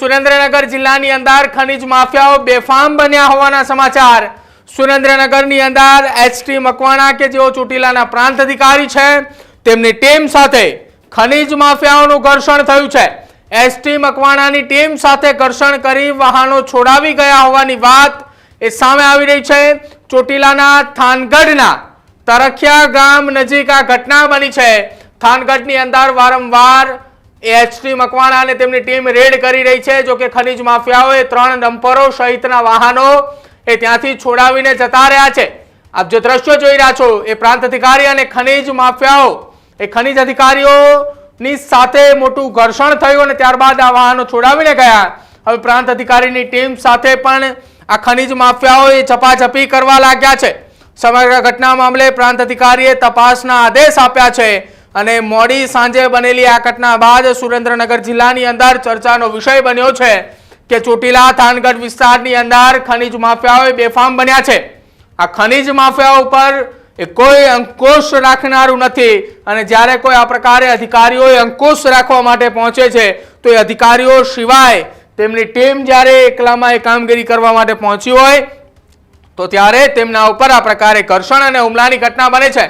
સુરેન્દ્રનગર જિલ્લાની અંદર ખનીજ માફિયાઓ બેફામ બન્યા હોવાના સમાચાર. સુરેન્દ્રનગરની અંદર એચટી મકવાણા કે જેઓ ચોટીલાના પ્રાંત અધિકારી છે, તેમની ટીમ સાથે ખનીજ માફિયાઓનું ઘર્ષણ થયું છે. એસટી મકવાણાની ટીમ સાથે ઘર્ષણ કરી વાહનો છોડાવી ગયા હોવાની વાત એ સામે આવી રહી છે. ચોટીલાના થાનગઢના તરખિયા ગામ નજીક આ ઘટના બની છે. થાનગઢની અંદર વારંવાર એચટી મકવાણા અને તેમની ટીમ રેડ કરી રહી છે. જો કે ખનીજ માફિયાઓએ ત્રણ ડમ્પરો સહિતના વાહનો એ ત્યાંથી છોડાવીને જતા રહ્યા છે. આપ જે દ્રશ્યો જોઈ રહ્યા છો એ પ્રાંત અધિકારી અને ખનીજ માફિયાઓ. એ ખનીજ અધિકારીઓની સાથે મોટું ઘર્ષણ થયું અને ત્યારબાદ આ વાહનો છોડાવીને ગયા. હવે પ્રાંત અધિકારીની ટીમ સાથે પણ આ ખનીજ માફિયાઓ એ ઝપાઝપી કરવા લાગ્યા છે. સમગ્ર ઘટના મામલે પ્રાંત અધિકારીએ તપાસના આદેશ આપ્યા છે. અને મોડી સાંજે બનેલી આ ઘટના બાદ સુરેન્દ્રનગર જિલ્લાની અંદર ચર્ચાનો વિષય બન્યો છે કે ચોટીલા થાનગઢ વિસ્તારની અંદર ખનીજ માફિયાઓ બેફામ બન્યા છે. આ ખનીજ માફિયાઓ ઉપર એ કોઈ અંકુશ રાખનારું નથી અને જ્યારે કોઈ આ પ્રકારે અધિકારીઓએ અંકુશ રાખવા માટે પહોંચે છે, તો એ અધિકારીઓ સિવાય તેમની ટીમ જ્યારે એકલામાં એ કામગીરી કરવા માટે પહોંચી હોય, તો ત્યારે તેમના ઉપર આ પ્રકારે ઘર્ષણ અને હુમલાની ઘટના બને છે.